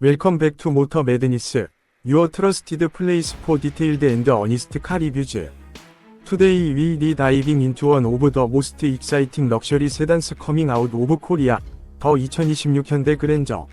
웰컴 백 투 모터 매드니스. Your trusted place for detailed and honest car reviews. Today we be diving into one of the most exciting luxury sedans coming out of Korea. 더2026 현대 그랜저.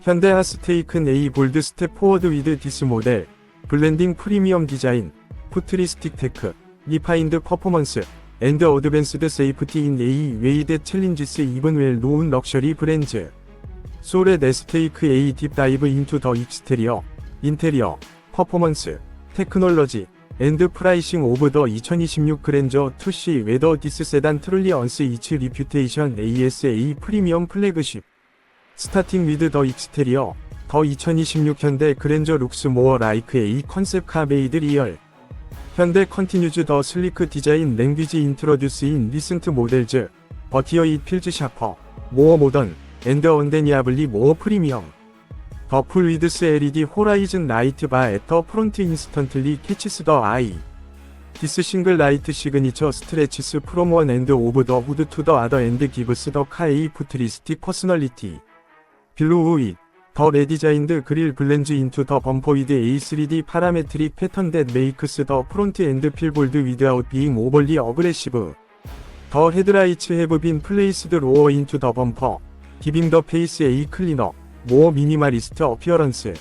현대 하스테이큰 A 볼드 스텝 포워드 위드 디스 모델. 블렌딩 프리미엄 디자인. 푸트리스틱 테크. 리파인드 퍼포먼스. 앤드 어드밴스드 세이프티 인 A 웨이 데 챌린지스 이븐 웰 노운 럭셔리 브랜드. 솔의 네스테이크 A 딥 다이브 인투 더 익스테리어, 인테리어, 퍼포먼스, 테크놀로지, 앤드 프라이싱 오브 더 2026 그랜저 2C 웨더 디스 세단 트롤리 언스 이츠 리퓨테이션 ASA 프리미엄 플래그십 스타팅 위드 더 익스테리어 더 2026 현대 그랜저 룩스 모어 라이크 A 컨셉 카 메이드 리얼 현대 컨티뉴즈 더 슬리크 디자인 랭귀지 인트로듀스 인 리슨트 모델즈 버티어 잇 필즈 샤퍼 모어 모던 앤드 언데니아블리 모어 프리미엄 더풀 위드스 LED 호라이즌 라이트 바 애터 프론트 인스턴틀리 캐치스 더 아이 디스 싱글 라이트 시그니처 스트레치스 프롬 원 앤드 오브 더 후드 투 더 아더 앤드 기브스 더 카에이 푸트리스틱 퍼스널리티 빌로우 잇 더 레디자인드 그릴 블렌즈 인투 더 범퍼 위드 A3D 파라메트릭 패턴 댓 메이크스 더 프론트 앤드 필볼드 위드아웃 비잉 오벌리 어그레시브 더 헤드라이츠 해브 빈 플레이스드 로어 인투 더 범퍼 기빙 더 페이스 A 클리너 모어 미니멀리스트 어피어런스.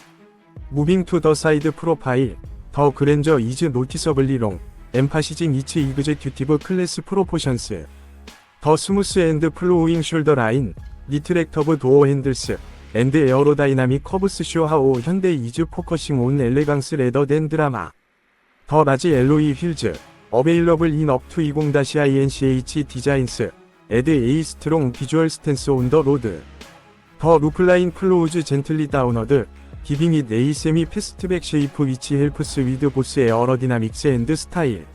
무빙 투 더 사이드 프로파일 더 그랜저 이즈 노티서블리 롱 엠파시징 이츠 이그제큐티브 클래스 프로포션스. 더 스무스 앤드 플로우잉 숄더 라인 리트렉터브 도어 핸들스 앤드 에어로다이나믹 커브스 쇼하오 현대 이즈 포커싱 온 엘레강스 레더 댄 드라마. 더 라지 엘로이 휠즈 어베일러블 인 업투 20-INCH 디자인스 에드 에이 스트롱 비주얼 스탠스 온 더 로드 더 루플라인 클로우즈 젠틀리 다운어드 기빙 잇 에이 세미 패스트백 쉐이프 위치 헬프스 위드 보스 에어로디나믹스 앤드 스타일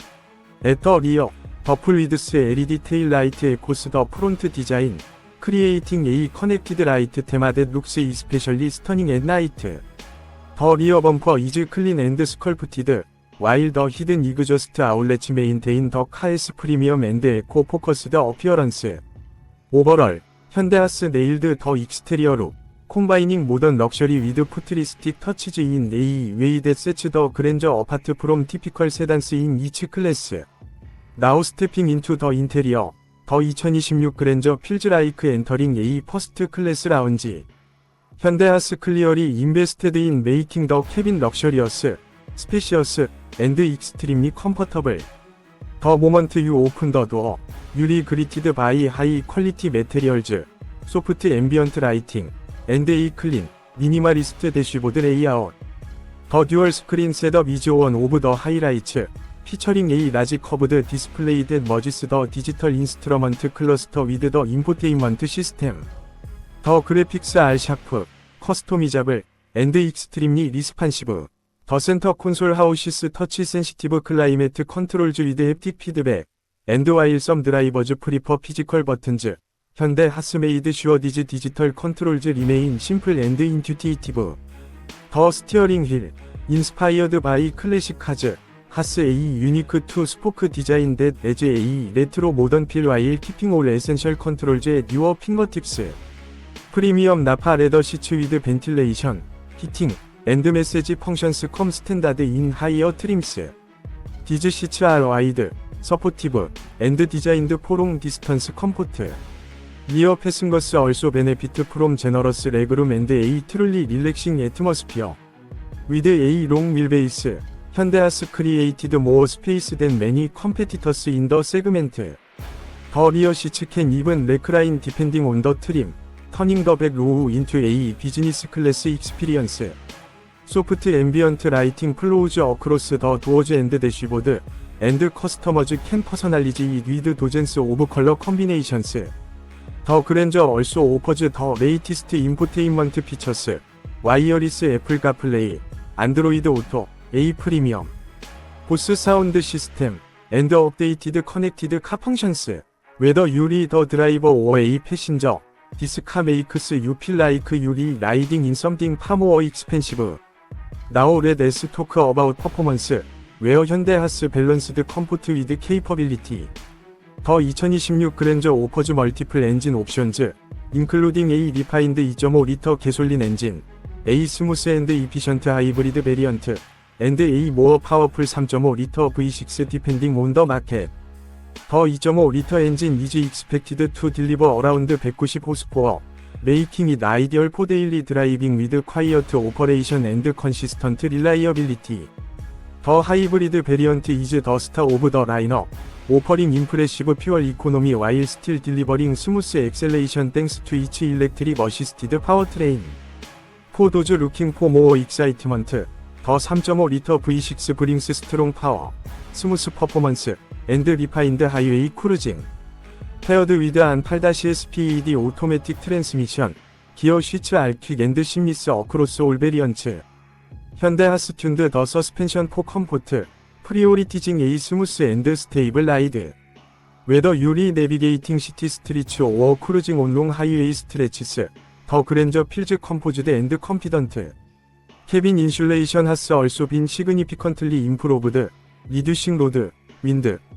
에터 리어 더풀 위드스 LED 테일 라이트 에코스 더 프론트 디자인 크리에이팅 A 커넥티드 라이트 테마댓 룩스 이 스페셜리 스터닝 앤 나이트 더 리어 범퍼 이즈 클린 앤드 스컬프티드 와일 더 히든 이그저스트 아울렛 메인테인 더 카에스 프리미엄 앤드 에코 포커스 더 어피어런스 오버럴 현대하스 네일드 더 익스테리어 룩 콤바이닝 모던 럭셔리 위드 푸트리스틱 터치즈 인 네이 웨이데 세츠 더 그랜저 어파트 프롬 티피컬 세단스 인 이츠 클래스 나우 스태핑 인투 더 인테리어 더 2026 그랜저 필즈라이크 엔터링 A 퍼스트 클래스 라운지 현대하스 클리어리 인베스테드 인 메이킹 더 캐빈 럭셔리어스 스페시어스 앤드 익스트림리 컴포터블. 더 모먼트 유 오픈 더 도어 유리 그리티드 바이 하이 퀄리티 메테리얼즈 소프트 앰비언트 라이팅 앤드 이 클린 미니멀리스트 대쉬보드 레이아웃. 더 듀얼 스크린 셋업 이즈 원 오브 더 하이라이츠 피처링 A 라지 커브드 디스플레이 댓 머지스 더 디지털 인스트러먼트 클러스터 위드 더 인포테인먼트 시스템. 더 그래픽스 R 샤프 커스토미자블 앤드 익스트림리 리스판시브 더 센터 콘솔 하우시스 터치 센시티브 클라이메트 컨트롤즈 위드 햅틱 피드백 앤드 와일 썸 드라이버즈 프리퍼 피지컬 버튼즈 현대 하스메이드 슈어 디즈 디지털 컨트롤즈 리메인 심플 앤드 인튜티티브. 더 스티어링 휠 인스파이어드 바이 클래식 카즈 하스 A 유니크 투 스포크 디자인 댓 에즈 A 레트로 모던 필 와일 키핑 올 에센셜 컨트롤즈의 뉴어 핑거팁스. 프리미엄 나파 레더 시츠 위드 벤틸레이션 히팅 앤드 메시지 펑션스 컴 스탠다드 인 하이어 트림스. 디즈 시츠 알 와이드 서포티브 앤드 디자인드 포롱 디스턴스 컴포트. 리어 패승거스 얼소 베네피트 프롬 제너러스 레그룸 앤드 에이 트룰리 릴렉싱 애트머스피어 위드 에이 롱 윌베이스 현대하스 크리에이티드 모어 스페이스 댄 매니 컴페티터스 인 더 세그멘트 더 리어 시츠 캔 이븐 레크라인 디펜딩 온 더 트림 터닝 더 백 로우 인투 에이 비즈니스 클래스 익스피리언스 소프트 앰비언트 라이팅 플로우즈 어크로스 더 도어즈 앤드 대쉬보드 앤드 커스터머즈 캔 퍼서널리지 위드 도젠스 오브 컬러 컨비네이션스 더 그랜저 얼소 오퍼즈 더 레이티스트 인포테인먼트 피처스 와이어리스 애플 카플레이 안드로이드 오토 A 프리미엄 보스 사운드 시스템 앤드 업데이티드 커넥티드 카 펑션스 웨더 유리 더 드라이버 오 A 패신저 디스카 메이크스 유필 라이크 유리 라이딩 인 썸띵 파모어 익스펜시브 나우 레 데스 토크 어바웃 퍼포먼스 웨어 현대 하스 밸런스드 컴포트 위드 케이퍼빌리티. 더 2026 그랜저 오퍼즈 멀티플 엔진 옵션즈 인클루딩 A 리파인드 2.5 리터 개솔린 엔진 A 스무스 앤드 이피션트 하이브리드 베리언트 앤드 A 모어 파워풀 3.5 리터 V6 디펜딩 온 더 마켓. 더 2.5 리터 엔진 이즈 익스펙티드 투 딜리버 어라운드 190 호스포어 메이킹 잇 아이디얼 포 데일리 드라이빙 위드 콰이어트 오퍼레이션 앤드 컨시스턴트 릴라이어빌리티. 더 하이브리드 베리언트 이즈 더 스타 오브 더 라인업. 오퍼링 임프레시브 퓨얼 이코노미 와일 스틸 딜리버링 스무스 엑셀레이션 땡스 투 이치 일렉트릭 어시스티드 파워트레인. 포도즈 루킹 포 모어 익사이트먼트. 더 3.5 리터 V6 브링스 스트롱 파워. 스무스 퍼포먼스. 앤드 리파인드 하이웨이 크루징 페어드 위드 안 8-SPED 오토매틱 트랜스미션 기어 슈츠 알킥 앤드 심리스 어크로스 올 베리언츠. 현대 하스튠드 더 서스펜션 포 컴포트 프리오리티징 에이 스무스 앤드 스테이블 라이드. 웨더 유리 내비게이팅 시티 스트리츠 오어 크루징 온롱 하이웨이 스트레치스 더 그랜저 필즈 컴포즈드 앤드 컴피던트. 케빈 인슐레이션 하스 얼소 빈 시그니피컨틀리 임프로브드 리듀싱 로드 윈드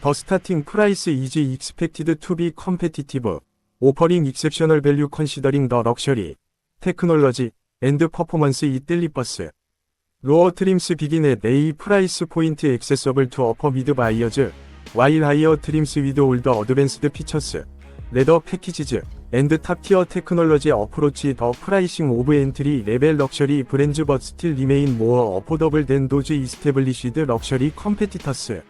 더 스티어링 이즈 라이트 버 프리사이스 앤드 더 카에스 어드밴스드 세이프티 피처스 인클루딩 어댑티브. 크루즈 컨트롤 레인 키핑 어시스트 블라인드 스팟 모니터링 앤드 컬리전 어보이던스 메이크 에브리 저니 세이퍼 앤드 모어 컨비니언트 When it comes to pricing 더2026 현대 그랜저 포지션즈 itself ASA 프리미엄 세단 위드아웃 더 프라이스 of entry level luxury brands but still remain more affordable than those established luxury competitors.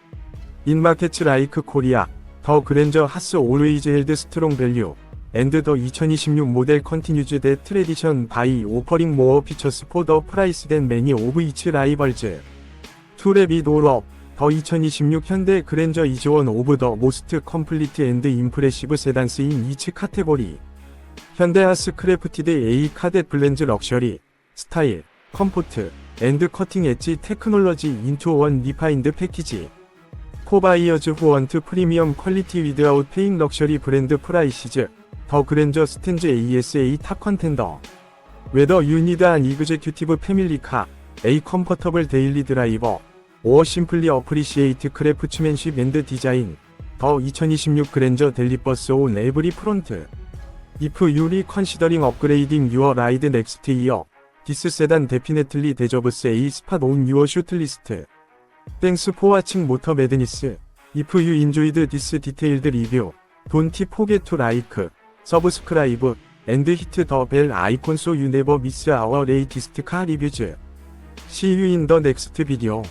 In markets like Korea, the Grandeur has always held strong value, and the 2026 model continues that tradition by offering more features for the price than many of its rivals. To wrap it all up, 더 2026 현대 그랜저 of the most complete and impressive sedans in each category. 현대하스 크래프티드 A 카뎃 블렌즈 럭셔리, 스타일, 컴포트, 앤드 커팅 엣지 테크놀로지 인투 원 리파인드 패키지. 포바이어즈 후원트 프리미엄 퀄리티 위드아웃 페잉 럭셔리 브랜드 프라이시즈. 더 그랜저 스탠즈 ASA 탑 컨텐더. 웨더 유니드 안 이그제큐티브 패밀리카, A 컴포터블 데일리 드라이버. Or simply appreciate craftsmanship and design. 더 2026 그랜저 델리버스 온 에브리 프론트. If you're considering upgrading your ride next year, this sedan definitely deserves a spot on your short list. Thanks for watching Motor Madness. If you enjoyed this detailed review, don't forget to like, subscribe, and hit the bell icon so you never miss our latest car reviews. See you in the next video.